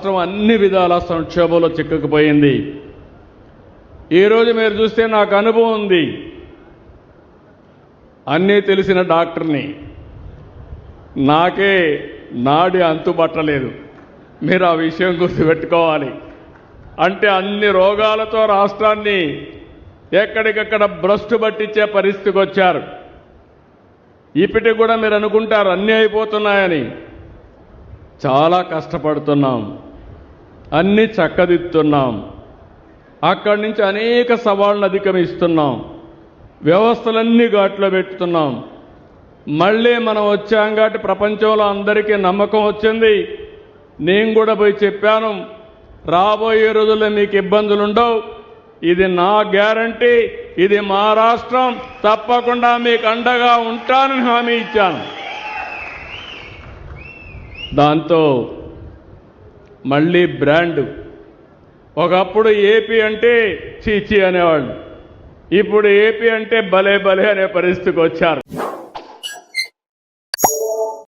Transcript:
రాష్ట్రం అన్ని విధాల సంక్షోభంలో చిక్కుకుపోయింది. ఈరోజు మీరు చూస్తే నాకు అనుభవం ఉంది. అన్నీ తెలిసిన డాక్టర్ని. నాకే నాడి అంతుబట్టలేదు. మీరు ఆ విషయం గుర్తుపెట్టుకోవాలి. అంటే అన్ని రోగాలతో రాష్ట్రాన్ని ఎక్కడికక్కడ భ్రష్టు పట్టించే పరిస్థితికి వచ్చారు. ఇప్పటికి కూడా మీరు అనుకుంటారు అన్నీ అయిపోతున్నాయని. చాలా కష్టపడుతున్నాం. అన్నీ చక్కదిద్దుతున్నాం. అక్కడి నుంచి అనేక సవాళ్ళను అధిగమిస్తున్నాం. వ్యవస్థలన్నీ ఘాట్లో పెట్టుతున్నాం. మళ్ళీ మనం వచ్చాం కాబట్టి ప్రపంచంలో అందరికీ నమ్మకం వచ్చింది. నేను కూడా పోయి చెప్పాను రాబోయే రోజుల్లో మీకు ఇబ్బందులు ఉండవు. ఇది నా గ్యారంటీ ఇది మా రాష్ట్రం. తప్పకుండా మీకు అండగా ఉంటానని హామీ ఇచ్చాను. దాంతో మళ్ళీ బ్రాండ్. ఒకప్పుడు ఏపీ అంటే చీచీ అనేవాళ్ళు. ఇప్పుడు ఏపీ అంటే భలే భలే అనే పరిస్థితికి వచ్చారు.